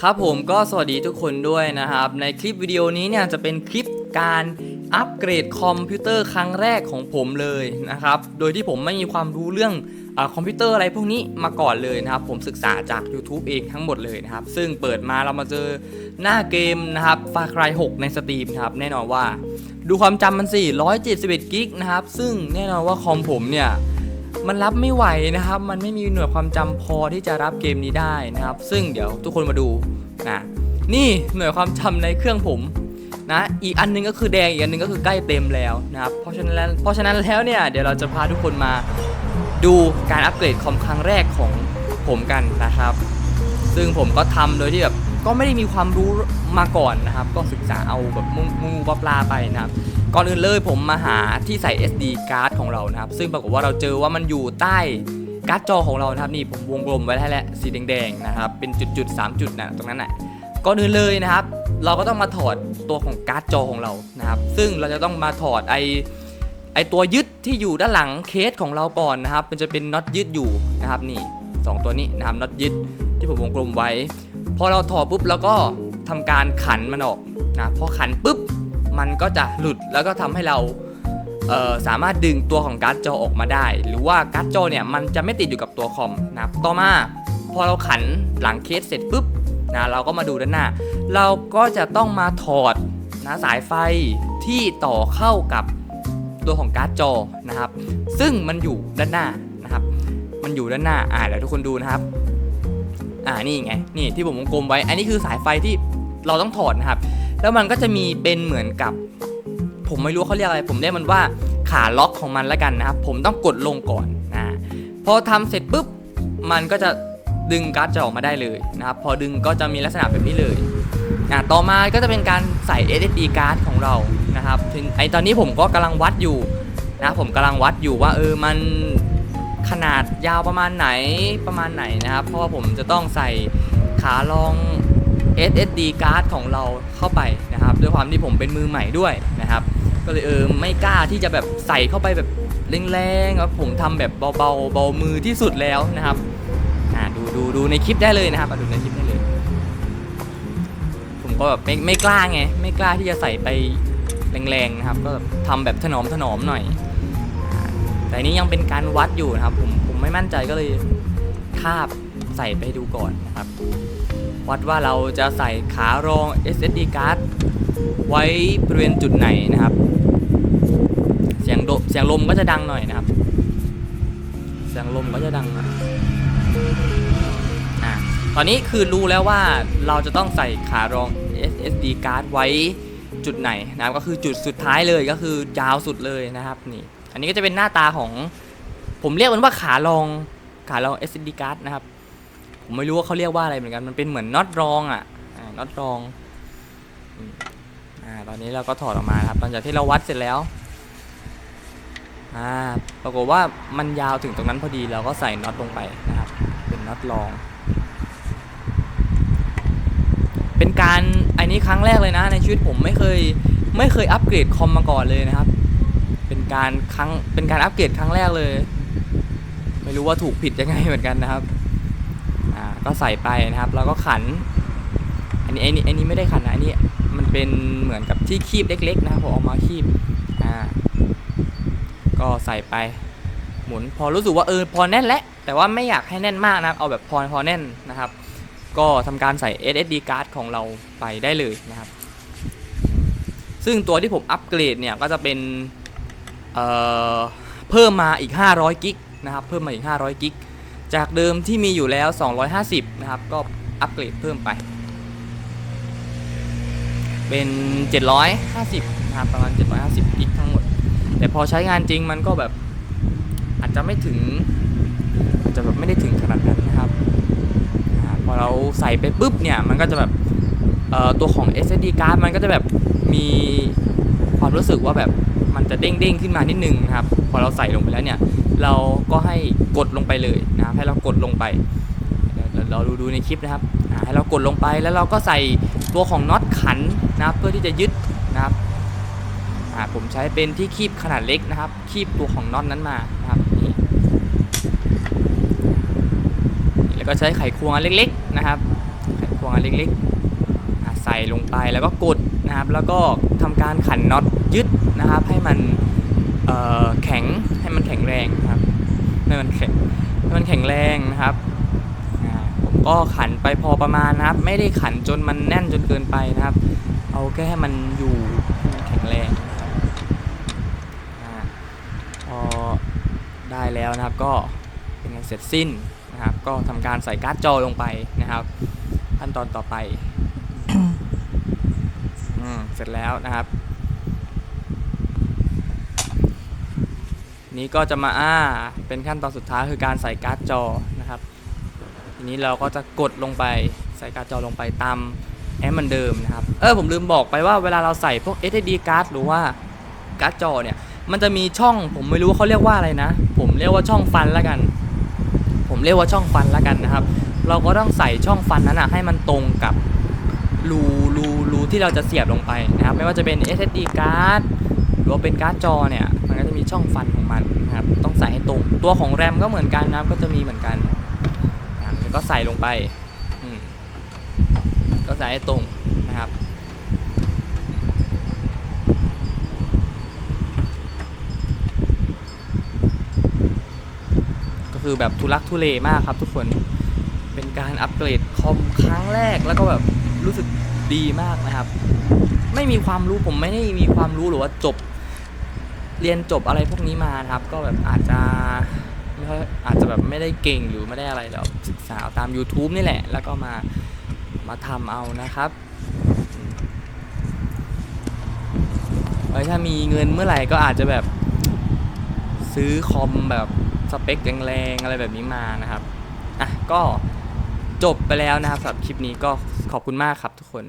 ครับผมก็สวัสดีทุกคนด้วยนะครับ ในคลิปวิดีโอนี้เนี่ยจะเป็นคลิปการอัปเกรดคอมพิวเตอร์ครั้งแรกของผมเลยนะครับ โดยที่ผมไม่มีความรู้เรื่องอคอมพิวเตอร์อะไรพวกนี้มาก่อนเลยนะครับ ผมศึกษาจาก YouTube เองทั้งหมดเลยนะครับ ซึ่งเปิดมาเรามาเจอหน้าเกมนะครับฟาคราย6ในสตรีมครับ แน่นอนว่า ดูความจำมันสิ171กิกนะครับ ซึ่งแน่นอนว่าคอมผมเนี่ย มันรับไม่ไหวนะครับ มันไม่มีหน่วยความจำพอที่จะรับเกมนี้ได้นะครับ ซึ่งเดี๋ยวทุกคนมาดูนะนี่หน่วยความจำในเครื่องผมนะ อีกอันหนึงก็คือแดงอีกอันหนึงก็คือใกล้เต็มแล้วนะครับ เพราะฉะนั้นเพราะฉะนั้นแล้วเนี่ยเดี๋ยวเราจะพาทุกคนมาดูการอัปเกรดคอมครั้งแรกของผมกันนะครับ ซึ่งผมก็ทำโดยที่แบบ ก็ไม่ได้มีความรู้มาก่อนนะครับ ก็ศึกษาเอาแบบมูมูปลาปลาไปนะครับ ก่อนอื่นเลยผมมาหาที่ใส่ SD card ของเรานะครับ ซึ่งปรากฏว่าเราเจอว่ามันอยู่ใต้การ์ดจอของเรานะครับนี่ผมวงกลมไว้ให้แล้วสีแดงๆนะครับเป็นจุดๆ3จุดนะตรงนั้นน่ะก่อนอื่นเลยนะครับ เราก็ต้องมาถอดตัวของการ์ดจอของเรานะครับ ซึ่งเราจะต้องมาถอดไอไอตัวยึดที่อยู่ด้านหลังเคสของเราก่อนนะครับ มันจะเป็นน็อตยึดอยู่นะครับนี่สองตัวนี้นะครับน็อตยึดที่ผมวงกลมไว้ พอเราถอดปุ๊บเราก็ทำการขันมันออกนะพอขันปุ๊บมันก็จะหลุดแล้วก็ทำให้เราเสามารถดึงตัวของการ์ดจอออกมาได้ หรือว่าการ์ดจอเนี่ยมันจะไม่ติดอยู่กับตัวคอมนะต่อมาพอเราขันหลังเคสเสร็จปุ๊บนะเราก็มาดูด้านหน้า เราก็จะต้องมาถอดนะสายไฟที่ต่อเข้ากับตัวของการ์ดจอนะครับ ซึ่งมันอยู่ด้านหน้านะครับ มันอยู่ด้านหน้าอ่าเดี๋ยวทุกคนดูนะครับ อ่านี่ไงนี่ที่ผมวงกลมไว้ อันนี้คือสายไฟที่เราต้องถอดนะครับ แล้วมันก็จะมีเป็นเหมือนกับ ผมไม่รู้เขาเรียกอะไร ผมเรียกมันว่าขาล็อกของมันแล้วกันนะครับ ผมต้องกดลงก่อนนะพอทำเสร็จปุ๊บมันก็จะดึงการ์ดจอออกมาได้เลยนะครับพอดึงก็จะมีลักษณะแบบนี้เลยอะต่อมาก็จะเป็นการใส่ SSD การ์ดของเรานะครับถึงไอตอนนี้ผมก็กำลังวัดอยู่นะผมกำลังวัดอยู่ว่าเออมัน ขนาดยาวประมาณไหนประมาณไหนนะครับ เพราะว่าผมจะต้องใส่ขารอง SSD card ของเราเข้าไปนะครับ ด้วยความที่ผมเป็นมือใหม่ด้วยนะครับ ก็เลยเออไม่กล้าที่จะแบบใส่เข้าไปแบบแรงๆครับผมทำแบบเบาๆเบามือที่สุดแล้วนะครับอ่าดูดูดูในคลิปได้เลยนะครับดูในคลิปได้เลย ผมก็แบบไม่ไม่กล้าไงไม่กล้าที่จะใส่ไปแรงๆนะครับ ก็แบบทำแบบถนอมถนอมหน่อย แต่นี้ยังเป็นการวัดอยู่นะครับ ผมผมไม่มั่นใจก็เลยคาบใส่ไปดูก่อนนะครับ วัดว่าเราจะใส่ขารอง SSD card ไว้บริเวณจุดไหนนะครับ เสียงโดเสียงลมก็จะดังหน่อยนะครับ เสียงลมก็จะดังน่อยอะตอนนี้คือรู้แล้วว่าเราจะต้องใส่ขารอง SSD card ไว้จุดไหนนะครับก็คือจุดสุดท้ายเลยก็คือยาวสุดเลยนะครับนี่ อันนี้ก็จะเป็นหน้าตาของ ผมเรียกมันว่าขารองขารอง SD card นะครับ ผมไม่รู้ว่าเขาเรียกว่าอะไรเหมือนกัน มันเป็นเหมือนน็อตรองอะน็อตรองอ่าตอนนี้เราก็ถอดออกมาครับหลังจากที่เราวัดเสร็จแล้วอ่าปรากฏว่ามันยาวถึงตรงนั้นพอดีเราก็ใส่น็อตลงไปนะครับ เป็นน็อตรอง เป็นการอันนี้ครั้งแรกเลยนะในชีวิตผมไม่เคยไม่เคยอัปเกรดคอมมาก่อนเลยนะครับ การครั้งเป็นการอัปเกรดครั้งแรกเลย ไม่รู้ว่าถูกผิดยังไงเหมือนกันนะครับอ่าก็ใส่ไปนะครับ แล้วก็ขัน อันนี้อันนี้อันนี้ไม่ได้ขันนะอันนี้มันเป็นเหมือนกับที่คีบเล็ก ๆ นะครับผมเอามาคีบอ่าก็ใส่ไปหมุนพอรู้สึกว่าเออพอแน่นแล้วแต่ว่าไม่อยากให้แน่นมากนะครับเอาแบบพอพอแน่นนะครับ ก็ทำการใส่ SSD card ของเราไปได้เลยนะครับ ซึ่งตัวที่ผมอัปเกรดเนี่ยก็จะเป็น เเพิ่มมาอีก 500 กิกนะครับ เพิ่มมาอีก 500 กิก จากเดิมที่มีอยู่แล้ว 250 นะครับ ก็อัปเกรดเพิ่มไป เป็น 750 นะครับ ประมาณ 750 กิกทั้งหมด แต่พอใช้งานจริงมันก็แบบอาจจะไม่ถึง อาจจะแบบไม่ได้ถึงขนาดนั้นนะครับ พอเราใส่ไปปุ๊บเนี่ย มันก็จะแบบตัวของ SSD card มันก็จะแบบมีความรู้สึกว่าแบบ มันจะเด้งเด้งขึ้นมานิดนึงนะครับ พอเราใส่ลงไปแล้วเนี่ย เราก็ให้กดลงไปเลยนะครับ ให้เรากดลงไป เราดูดูในคลิปนะครับ ให้เรากดลงไปแล้วเราก็ใส่ตัวของน็อตขันนะครับ เพื่อที่จะยึดนะครับผมใช้เป็นที่คีบขนาดเล็กนะครับ คีบตัวของน็อตนั้นมานะครับนี่แล้วก็ใช้ไขควงอันเล็กๆนะครับ ไขพวงอันเล็กๆใส่ลงไปแล้วก็กด นะครับ แล้วก็ทำการขันน็อตยึดนะครับ ให้มันแข็งให้มันแข็งแรงนะครับให้มันแข็งให้มันแข็งแรงนะครับผมก็ขันไปพอประมาณนะครับ ไม่ได้ขันจนมันแน่นจนเกินไปนะครับ เอาแค่ให้มันอยู่แข็งแรงนะครับอ่าพอได้แล้วนะครับก็เป็นงานเสร็จสิ้นนะครับ ก็ทำการใส่การ์ดจอลงไปนะครับ ขั้นตอนต่อไป เสร็จแล้วนะครับ นี้ก็จะมาอ้าเป็นขั้นตอนสุดท้ายคือการใส่การ์ดจอนะครับ ทีนี้เราก็จะกดลงไปใส่การ์ดจอลงไปตามแอปเหมือนเดิมนะครับ เออผมลืมบอกไปว่าเวลาเราใส่พวก SSD การ์ดหรือว่าการ์ดจอเนี่ยมันจะมีช่องผมไม่รู้ว่าเขาเรียกว่าอะไรนะ ผมเรียกว่าช่องฟันล้วกัน ผมเรียกว่าช่องฟันล้วกันนะครับ เราก็ต้องใส่ช่องฟันนั้นนะให้มันตรงกับรูรู ที่เราจะเสียบลงไปนะครับ ไม่ว่าจะเป็น SSD การ์ดหรือว่าเป็นการ์ดจอเนี่ย มันก็จะมีช่องฟันของมันนะครับ ต้องใส่ให้ตรง ตัวของแรมก็เหมือนกันนะครับก็จะมีเหมือนกันอะแล้วก็ใส่ลงไป ก็ใส่ให้ตรงนะครับก็คือแบบทุลักทุเลมากครับทุกคน เป็นการอัปเกรดคอมครั้งแรกแล้วก็แบบรู้สึก ดีมากนะครับ ไม่มีความรู้ผมไม่ได้มีความรู้หรือว่าจบ เรียนจบอะไรพวกนี้มานะครับ ก็แบบอาจจะไม่ค่อยอาจจะแบบไม่ได้เก่งหรือไม่ได้อะไรแล้วศึกษาตาม YouTube นี่แหละ แล้วก็มามาทำเอานะครับเอ้ถ้ามีเงินเมื่อไหร่ก็อาจจะแบบซื้อคอมแบบสเปคแรงๆอะไรแบบนี้มานะครับ อะก็ จบไปแล้วนะครับสำหรับคลิปนี้ก็ขอบคุณมากครับทุกคน